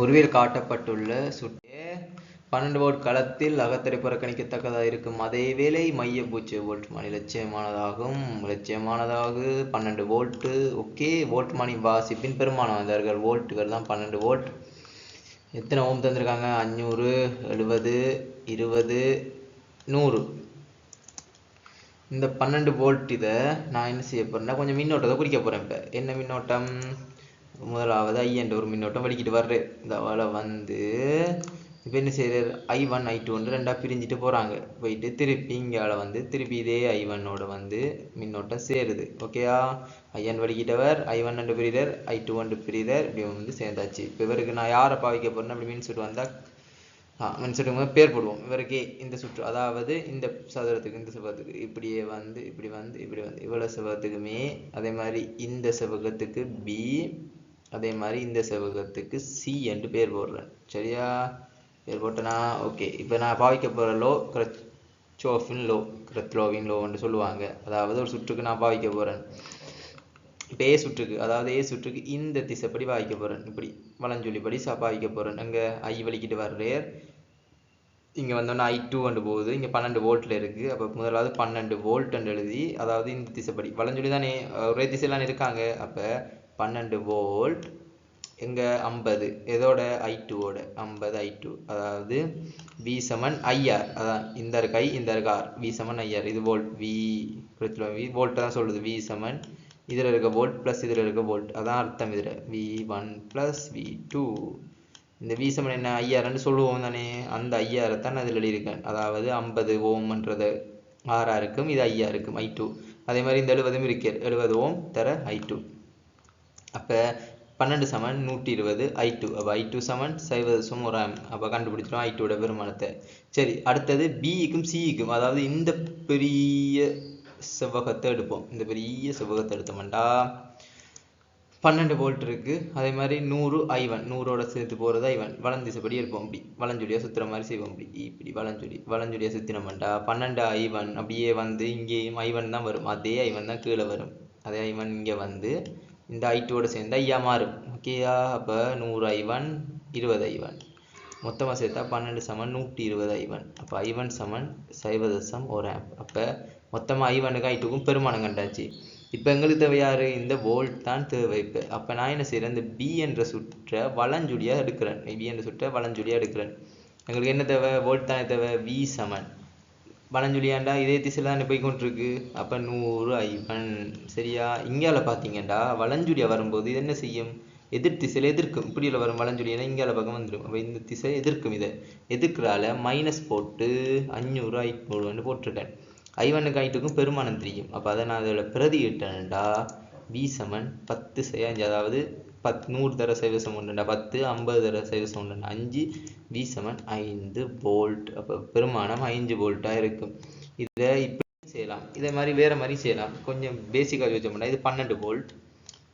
உருவில் காட்டப்பட்டுள்ள சுட்டே பன்னெண்டு வோல்ட் களத்தில் அகத்தடை புறக்கணிக்கத்தக்கதாக இருக்கும். அதேவேளை மைய பூச்சிய வோல்ட் மணி லட்சியமானதாகும். லட்சியமானதாக பன்னெண்டு வோல்ட்டு. ஓகே வோல்ட் மணி வாசிப்பின் பெருமானம் வந்தார்கள். வோல்ட்டுகள் தான் பன்னெண்டு வோல்ட். எத்தனை ஓம் தந்திருக்காங்க? அஞ்சூறு எழுபது இருபது நூறு. இந்த பன்னெண்டு வோல்ட் இதை நான் என்ன செய்ய போகிறேன்னா கொஞ்சம் மின்னோட்டத்தை குறிக்க போகிறேன் இப்போ. என்ன மின்னோட்டம்? முதலாவது ஐ என்ற ஒரு மின்னோட்டம் வலிக்கிட்டு வர்றேன் இந்த அவளை வந்து இப்போ என்ன செய்கிறார் ஐ ஒன் ஐ டூ ரெண்டாக பிரிஞ்சுட்டு போகிறாங்க போயிட்டு திருப்பி இங்கால வந்து திருப்பி இதே ஐ ஒன்னோட வந்து மின்னோட்டம் சேருது. ஓகேயா ஐயன் வலிக்கிட்டவர் ஐ ஒன் ரெண்டு பிரிதர் ஐ டூ ரெண்டு பிரிதர் இப்படி வந்து சேர்ந்தாச்சு. இப்போ இவருக்கு நான் யாரை பாவிக்க போகிறேன்னு அப்படி மின் சுட்டு வந்தால் ஆ மின்சுட்டுக்கு பேர் போடுவோம். இவருக்கு இந்த சுற்று அதாவது இந்த சதுரத்துக்கு இந்த செவ்வகத்துக்கு இப்படியே வந்து இப்படி வந்து இப்படி வந்து. இவ்வளோ செவ்வகத்துக்குமே அதே மாதிரி இந்த செவ்வகத்துக்கு பி அதே மாதிரி இந்த செவ்வகத்துக்கு சி என்று பேர் போடுறேன். சரியா? பேர் போட்டேனா? ஓகே இப்போ நான் பாவிக்க போகிற லோ கிரச்சோஃபின் லோ கிரத்லோவின் லோன்னு சொல்லுவாங்க. அதாவது ஒரு சுற்றுக்கு நான் பாவிக்க போகிறேன் இப்போ ஏ சுற்றுக்கு அதாவது ஏ சுற்றுக்கு இந்த திசைப்படி பாவிக்க போகிறேன் இப்படி வளஞ்சொல்லிப்படி சா பாவிக்க போகிறேன் அங்கே ஐ வலிக்கிட்டு வர்றேர் இங்கே வந்தோன்னா ஐ டூ வந்து போகுது. இங்கே பன்னெண்டு வோல்ட்டில் இருக்குது அப்போ முதலாவது பன்னெண்டு வோல்ட்னு எழுதி அதாவது இந்த திசைப்படி. வளஞ்சொல்லி தானே ஒரே திசையிலான இருக்காங்க. அப்போ பன்னெண்டு வோல்ட் எங்கே ஐம்பது. எதோட? ஐ டூவோட ஐம்பது ஐ டூ அதாவது வி செவன் ஐஆர் அதான் இந்த இருக்கு ஐ இந்த இருக்கு ஆர் வி செவன் ஐஆர் இது வோல்ட் வி வி வோல்ட் தான் சொல்லுது. வி சமன். இதில் இருக்க வோல்ட் ப்ளஸ் இதில் இருக்க வோல்ட் அதான் அர்த்தம் இதில். V one plus V two இந்த வி செவன் என்ன? ஐஆர்னு சொல்லுவோம் தானே. அந்த ஐஆரை தான் அதில் எழுதியிருக்கேன். அதாவது ஐம்பது ஓம்ன்றது ஆறாக இருக்கும் இது ஐயா இருக்கும் ஐ டூ அதே மாதிரி இந்த எழுபதும் இருக்கு. எழுபது ஓம் தர ஐ டூ அப்போ பன்னெண்டு சமன் நூற்றி இருபது ஐ டூ அப்போ ஐ டூ சமன் சைவதசம் ஒரு ஆம் அப்போ கண்டுபிடிச்சிடும் ஐ டூட பெருமானத்தை. சரி அடுத்தது பிஇக்கும் சிஇக்கும் அதாவது இந்த பெரிய செவ்வகத்தை எடுப்போம். இந்த பெரிய செவ்வகத்தை எடுத்தோம்டா. பன்னெண்டு போல்ட் இருக்குது அதே மாதிரி நூறு ஐவன் நூறோட சேர்த்து போகிறது ஐவன் வலந்திசைப்படி இருப்போம் அப்படி வளஞ்சொடியாக சுற்றுற மாதிரி செய்வோம் அப்படி இப்படி வளஞ்சொடி வளஞ்சொடியாக சுற்றினோம்டா பன்னெண்டு ஐவன் அப்படியே வந்து இங்கேயும் ஐவன் தான் வரும். அதே ஐவன் தான் கீழே வரும். அதே ஐவன் இங்கே வந்து இந்த ஐட்டோட சேர்ந்து ஐயா மாறும். ஓகேயா அப்போ நூறு ஐவன் இருபது ஐவன். மொத்தமாக சேர்த்தா பன்னெண்டு சமன் நூற்றி இருபது ஐவன். அப்போ ஐவன் சமன் சைவதசம் ஒரு ஆப் அப்போ மொத்தமாக ஐவனுக்கு ஐட்டுக்கும் பெருமானம் கண்டாச்சு. இப்போ எங்களுக்கு தேவை யார்? இந்த வோல்ட் தான் தேவை. இப்போ அப்போ நான் என்ன செய்கிறேன் இந்த பி என்ற சுற்றை வளஞ்சுடியாக எடுக்கிறேன். பி என்ற சுற்றை வளஞ்சுடியாக எடுக்கிறேன். எங்களுக்கு என்ன தேவை? வோல்ட் தானே தேவை? வி சமன். வலஞ்சுழியாண்டா இதே திசையில் தானே போய் கொண்டிருக்கு. அப்போ நூறு ஐவன் சரியா? இங்கால பார்த்தீங்கண்டா வளஞ்சொலியாக வரும்போது இது என்ன செய்யும்? எதிர் திசையில் எதிர்க்கும். இப்படியில் வரும் வலஞ்சுழியனா இங்கால பக்கம் வந்துடும் அப்போ இந்த திசை எதிர்க்கும் இதை. எதிர்க்கிறால மைனஸ் போட்டு அஞ்சூறு ஐநூறுன்னு போட்டிருக்கேன். ஐவனுக்கு ஐட்டுக்கும் பெருமானம் தெரியும். அப்போ அதை நான் அதில் பிரதி இட்டேன்டா. வி சமன் பத்து செய்ய அஞ்சு அதாவது பத் நூறு தர சைவசம் ஒன்றுண்டா பத்து ஐம்பது தர சைவசம் ஒன்றுண்டா அஞ்சு வி சமன் ஐந்து போல்ட் அப்போ பெருமானம் ஐந்து போல்ட்டாக இருக்கும். இதை இப்படி செய்யலாம். இதே மாதிரி வேறு மாதிரி செய்யலாம். கொஞ்சம் பேசிக்காக யோசிச்சோம்னா இது பன்னெண்டு போல்ட்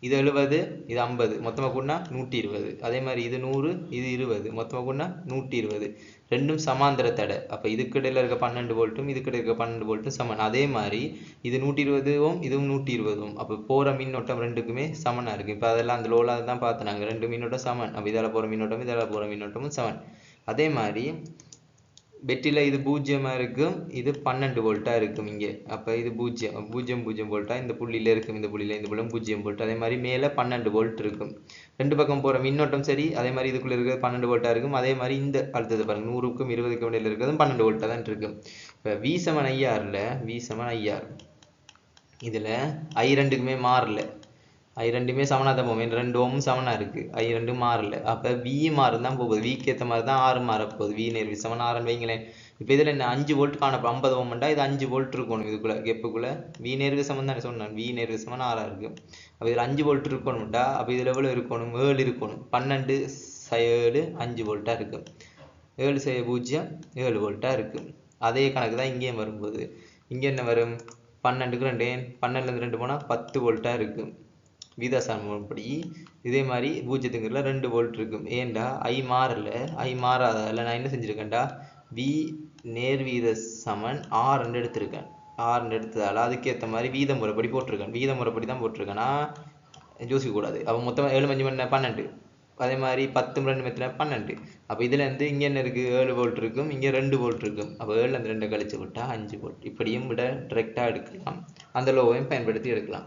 இது எழுபது இது ஐம்பது. மொத்தமாக கூடனா நூற்றி இருபது. அதே மாதிரி இது நூறு இது இருபது. மொத்தமாக கூடனா நூற்றி இருபது. ரெண்டும் சமாந்திர தடை. அப்போ இதுக்கு இருக்க பன்னெண்டு வோல்ட்டும் இதுக்கு இருக்க பன்னெண்டு வோல்ட்டும் சமன் அதே மாதிரி இது நூற்றி இருபது ஓம் இதுவும் நூற்றி இருபது ஓம். அப்போ போகிற மின்னோட்டம் ரெண்டுக்குமே சமனாக இருக்குது இப்போ அதெல்லாம் அந்த லோலாக தான் பார்த்து நாங்கள் ரெண்டு மின்னோட்டம் சமன். அப்போ இதால் போகிற மின்னோட்டம் இதால் போகிற மின்னோட்டமும் சமன். அதே மாதிரி பெட்டியில் இது பூஜ்ஜியமாக இருக்கும் இது பன்னெண்டு வோல்ட்டாக இருக்கும் இங்கே. அப்போ இது பூஜ்ஜியம் பூஜ்ஜியம் பூஜ்ஜியம் வோல்ட்டா இந்த புள்ளியில் இருக்கும் இந்த புள்ளியில் இந்த புள்ளம் பூஜ்ஜியம் வோல்ட் அதே மாதிரி மேலே பன்னெண்டு வோல்ட் இருக்கும். ரெண்டு பக்கம் போகிற மின்னோட்டம் சரி அதே மாதிரி இதுக்குள்ளே இருக்கிறது பன்னெண்டு வோல்ட்டாக இருக்கும். அதே மாதிரி இந்த அடுத்தது பாருங்க நூறுக்கும் இருபதுக்கும் இடையில இருக்கிறதும் பன்னெண்டு வோல்ட்டாக தான் இருக்கும். இப்போ வி செவன் ஐஆரில் வி செவன் ஐஆர் இதில் ஐ ரெண்டுக்குமே மாறல. ஐ ரெண்டுமே சமனாக தான் போகும். ரெண்டு ஓமும் சமனாக இருக்குது ஐ ரெண்டும் மாறல. அப்போ வி மாறும் தான் போகுது. விக்கு ஏற்ற மாதிரி தான் ஆறு மாறப்போகுது வி நேர் சமன் ஆறுன்னு வைங்களேன். இப்போ இதில் என்ன அஞ்சு வோல்ட் காணப்போ ஐம்பது ஓம்ண்டா இது அஞ்சு வோல்ட் இருக்கணும் இதுக்குள்ளே கெப்புக்குள்ளே. வி நேருக்கு சமன் தான் சொன்னேன். வி நேருக்கு சமன் ஆறாக இருக்குது அப்போ இதில் அஞ்சு வோல்ட் இருக்கணும்டா அப்போ இதில் எவ்வளோ இருக்கணும்? ஏழு இருக்கணும். பன்னெண்டு ஏழு அஞ்சு வோல்ட்டாக இருக்குது ஏழு செய்ய பூஜ்ஜியம் ஏழு வோல்ட்டாக இருக்குது அதே கணக்கு தான் இங்கேயும் வரும்போது. இங்கே என்ன வரும்? பன்னெண்டுக்கு ரெண்டு பன்னெண்டுலேருந்து ரெண்டு போனால் பத்து வோல்ட்டாக இருக்குது வீதாசாரம் படி இதே மாதிரி பூஜ்ஜியத்துங்கிறதுல ரெண்டு வோல்ட் இருக்கும். ஏன்டா? ஐ மாறல. ஐ மாறாதால நான் என்ன செஞ்சுருக்கேன்டா? வி நேர்வீத சமன் ஆர் எடுத்திருக்கேன். ஆர் எடுத்ததால் அதுக்கேற்ற மாதிரி வீத முறைப்படி போட்டிருக்கேன். வீத முறைப்படி தான் போட்டிருக்கேன்னா நான் கூடாது அப்போ மொத்தமாக ஏழு மஞ்சு மணி பன்னெண்டு. அதே மாதிரி பத்து ரெண்டு மெத்தில பன்னெண்டு. அப்போ இதுலேருந்து இங்கே என்ன இருக்குது ஏழு வோல்ட் இருக்கும். இங்கே ரெண்டு வோல்ட் இருக்கும். அப்போ ஏழுல இருந்து ரெண்டை கழிச்சு விட்டால் அஞ்சு வோல்ட் இப்படியும் விட டிரெக்டாக எடுக்கலாம். அந்த லோவையும் பயன்படுத்தி எடுக்கலாம்.